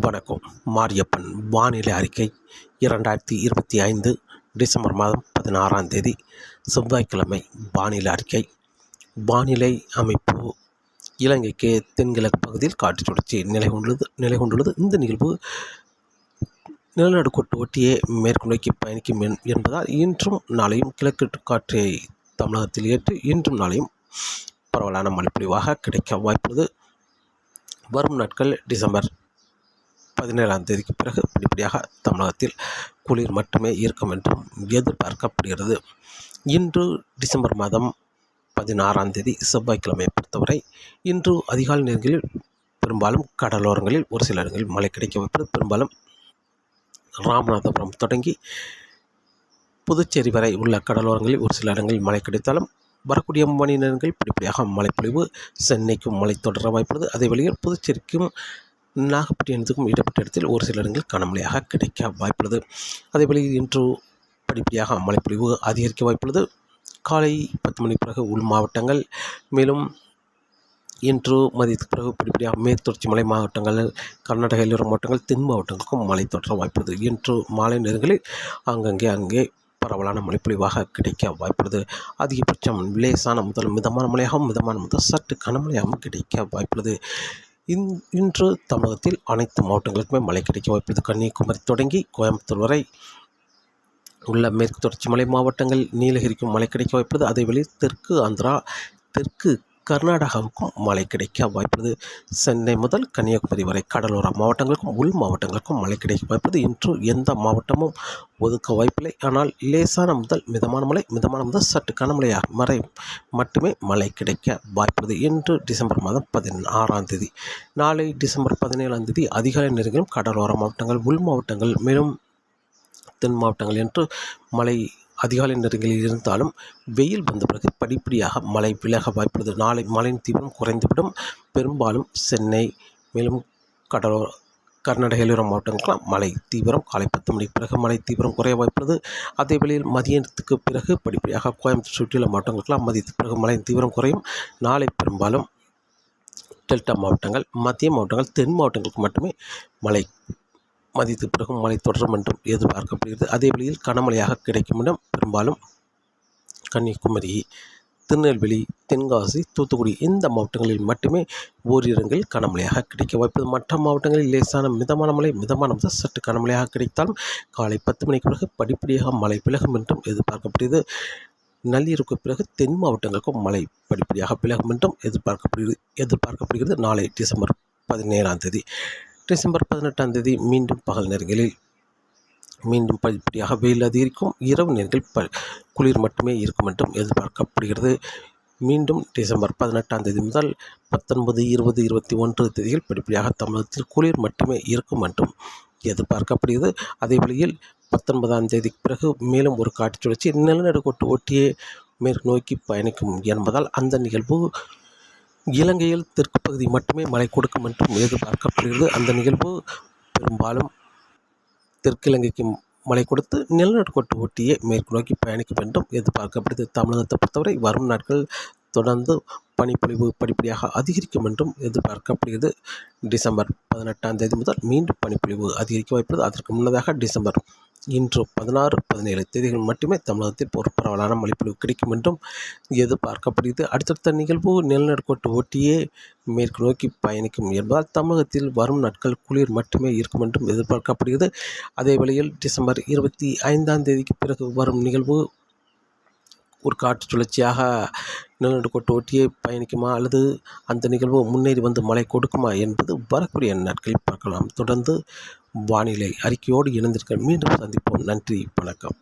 வணக்கம். மாரியப்பன் வானிலை அறிக்கை இரண்டாயிரத்தி இருபத்தி ஐந்து டிசம்பர் மாதம் பதினாறாம் தேதி. செவ்வாய்க்கிழமை வானிலை அறிக்கை. வானிலை அமைப்பு இலங்கைக்கு தென்கிழக்கு பகுதியில் காற்று சுழற்சி நிலை கொண்டுள்ளது நிலை கொண்டுள்ளது இந்த நிகழ்வு நிலநடுக்கோட்டு ஒட்டியே மேற்கு நோக்கி பயணிக்கும் என்பதால் இன்றும் நாளையும் கிழக்கு காற்றை தமிழகத்தில் ஏற்று இன்றும் நாளையும் பரவலான மழைப்பொழிவாக கிடைக்க வாய்ப்புள்ளது. வரும் நாட்கள் டிசம்பர் பதினேழாம் தேதிக்கு பிறகு படிப்படியாக தமிழகத்தில் குளிர் மட்டுமே இருக்கும் என்றும் எதிர்பார்க்கப்படுகிறது. இன்று டிசம்பர் மாதம் பதினாறாம் தேதி செவ்வாய்க்கிழமை பொறுத்தவரை இன்று அதிகாலை நேரங்களில் பெரும்பாலும் கடலோரங்களில் ஒரு சில இடங்களில் மழை கிடைக்க வைப்பது பெரும்பாலும் ராமநாதபுரம் தொடங்கி புதுச்சேரி வரை உள்ள கடலோரங்களில் ஒரு சில இடங்களில் மழை கிடைத்தாலும் வரக்கூடிய மணி நேரங்கள் படிப்படியாக மழைப்பொழிவு சென்னைக்கும் மழை தொடர வாய்ப்புள்ளது. அதே வழியில் புதுச்சேரிக்கும் நாகப்பட்டினத்துக்கும் இடப்பட்ட இடத்தில் ஒரு சில இடங்களில் கனமழையாக கிடைக்க வாய்ப்புள்ளது. அதேபோல் இன்று படிப்படியாக மழைப்பொழிவு அதிகரிக்க வாய்ப்புள்ளது. காலை பத்து மணி பிறகு உள் மாவட்டங்கள் மேலும் இன்று மதியத்துக்கு பிறகு படிப்படியாக மேற்தொடர்ச்சி மலை மாவட்டங்கள் கர்நாடக எல்லோரும் மாவட்டங்கள் தென் மாவட்டங்களுக்கும் மழை தொடர வாய்ப்புள்ளது. இன்று மாலை நேரங்களில் அங்கங்கே அங்கே பரவலான மழைப்பொழிவாக கிடைக்க வாய்ப்புள்ளது. அதிகபட்சம் லேசான முதல் மிதமான மழையாகவும் மிதமான முதல் சற்று கனமழையாகவும் கிடைக்க வாய்ப்புள்ளது. இன் இன்று தமிழகத்தில் அனைத்து மாவட்டங்களுக்குமே மழை கிடைக்க வாய்ப்புள்ளது கன்னியாகுமரி தொடங்கி கோயம்புத்தூர் வரை உள்ள மேற்கு தொடர்ச்சி மலை மாவட்டங்கள் நீலகிரிக்கும் மழை கிடைக்க வாய்ப்புள்ளது அதே வழி தெற்கு ஆந்திரா தெற்கு கர்நாடகாவுக்கும் மழை கிடைக்க வாய்ப்புள்ளது. சென்னை முதல் கன்னியாகுமரி வரை கடலோர மாவட்டங்களுக்கும் உள் மாவட்டங்களுக்கும் மழை கிடைக்க வாய்ப்புள்ளது. இன்று எந்த மாவட்டமும் ஒதுக்க வாய்ப்பில்லை. ஆனால் லேசான முதல் மிதமான மழை மிதமான முதல் சற்று கனமழையாக மறை மட்டுமே மழை கிடைக்க வாய்ப்புள்ளது. இன்று டிசம்பர் மாதம் பதினாறாம் தேதி நாளை டிசம்பர் பதினேழாம் தேதி அதிகாலை நேரங்களும் கடலோர மாவட்டங்கள் உள் மாவட்டங்கள் மேலும் தென் மாவட்டங்கள் என்று மழை அதிகாலை நேரங்களில் இருந்தாலும் வெயில் வந்த பிறகு படிப்படியாக மழை விலக வாய்ப்புள்ளது. நாளை மழையின் தீவிரம் குறைந்துவிடும். பெரும்பாலும் சென்னை மேலும் கடலோர கர்நாடக எல்லோர மாவட்டங்களுக்கெல்லாம் மழை தீவிரம் காலை பத்து மணிக்கு பிறகு மழை தீவிரம் குறைய வாய்ப்புள்ளது. அதே வேளையில் மதியத்துக்கு பிறகு படிப்படியாக கோயம்புத்தூர் சுற்றியுள்ள மாவட்டங்களுக்கெல்லாம் மதியத்துக்கு பிறகு மழையின் தீவிரம் குறையும். நாளை பெரும்பாலும் டெல்டா மாவட்டங்கள் மத்திய மாவட்டங்கள் தென் மாவட்டங்களுக்கு மட்டுமே மழை மதித்து பிறகும் மழை தொடரும் என்றும் எதிர்பார்க்கப்படுகிறது. அதே வழியில் கனமழையாக கிடைக்கும் இடம் பெரும்பாலும் கன்னியாகுமரி திருநெல்வேலி தென்காசி தூத்துக்குடி இந்த மாவட்டங்களில் மட்டுமே ஓரிடங்களில் கனமழையாக கிடைக்க வாய்ப்பது மற்ற மாவட்டங்களில் லேசான மிதமான மழை மிதமான முதல் சற்று கனமழையாக கிடைத்தாலும் காலை பத்து மணிக்கு பிறகு படிப்படியாக மழை விலகும் என்றும் எதிர்பார்க்கப்படுகிறது. நள்ளிரவுக்கு பிறகு தென் மாவட்டங்களுக்கும் மழை படிப்படியாக விலகும் என்றும் எதிர்பார்க்கப்படுகிறது. எதிர்பார்க்கப்படுகிறது. நாளை டிசம்பர் பதினேழாம் தேதி டிசம்பர் பதினெட்டாம் தேதி மீண்டும் பகல் நேரங்களில் மீண்டும் படிப்படியாக வெயில் அதிகரிக்கும். இரவு நேரங்கள் ப குளிர் மட்டுமே இருக்கும் என்றும் எதிர்பார்க்கப்படுகிறது. மீண்டும் டிசம்பர் பதினெட்டாம் தேதி முதல் பத்தொன்பது இருபது இருபத்தி ஒன்று தேதியில் படிப்படியாக தமிழகத்தில் குளிர் மட்டுமே இருக்கும் என்றும் எதிர்பார்க்கப்படுகிறது. அதே வழியில் பத்தொன்பதாம் தேதிக்கு பிறகு மேலும் ஒரு காட்சி சுழற்சி நிலநடுக்கோட்டு ஒட்டியே மேற்கு நோக்கி பயணிக்கும் என்பதால் அந்த நிகழ்வு இலங்கையில் தெற்கு பகுதி மட்டுமே மழை கொடுக்கும் என்றும் எதிர்பார்க்கப்படுகிறது. அந்த நிகழ்வு பெரும்பாலும் தெற்கிலங்கைக்கு மழை கொடுத்து நிலநடுக்கோட்டு ஒட்டியே மேற்கு நோக்கி பயணிக்கும் என்றும் எதிர்பார்க்கப்படுது தமிழகத்தை பொறுத்தவரை வரும் நாட்கள் தொடர்ந்து பனிப்பொழிவு படிப்படியாக அதிகரிக்கும் என்றும் எதிர்பார்க்கப்படுகிறது. டிசம்பர் பதினெட்டாம் தேதி முதல் மீண்டும் பனிப்பொழிவு அதிகரிக்க வாய்ப்புள்ளது. அதற்கு முன்னதாக டிசம்பர் இன்று பதினாறு பதினேழு தேதிகள் மட்டுமே தமிழகத்தில் ஒரு பரவலான மழைப்பொழிவு கிடைக்கும் என்றும் எதிர்பார்க்கப்படுகிறது. அடுத்தடுத்த நிகழ்வு நிலநடுக்கோட்டு ஒட்டியே மேற்கு நோக்கி பயணிக்கும் என்பதால் தமிழகத்தில் வரும் நாட்கள் குளிர் மட்டுமே இருக்கும் என்றும் எதிர்பார்க்கப்படுகிறது. அதே வேளையில் டிசம்பர் இருபத்தி ஐந்தாம் தேதிக்கு பிறகு வரும் நிகழ்வு ஒரு காற்று சுழற்சியாக நிலநடுக்கோட்டு ஒட்டியே பயணிக்குமா அல்லது அந்த நிகழ்வு முன்னேறி வந்து மழை கொடுக்குமா என்பது வரக்கூடிய நாட்களில் பார்க்கலாம். தொடர்ந்து வானிலை அறிக்கையோடு இணைந்திருக்க மீண்டும் சந்திப்போம். நன்றி வணக்கம்.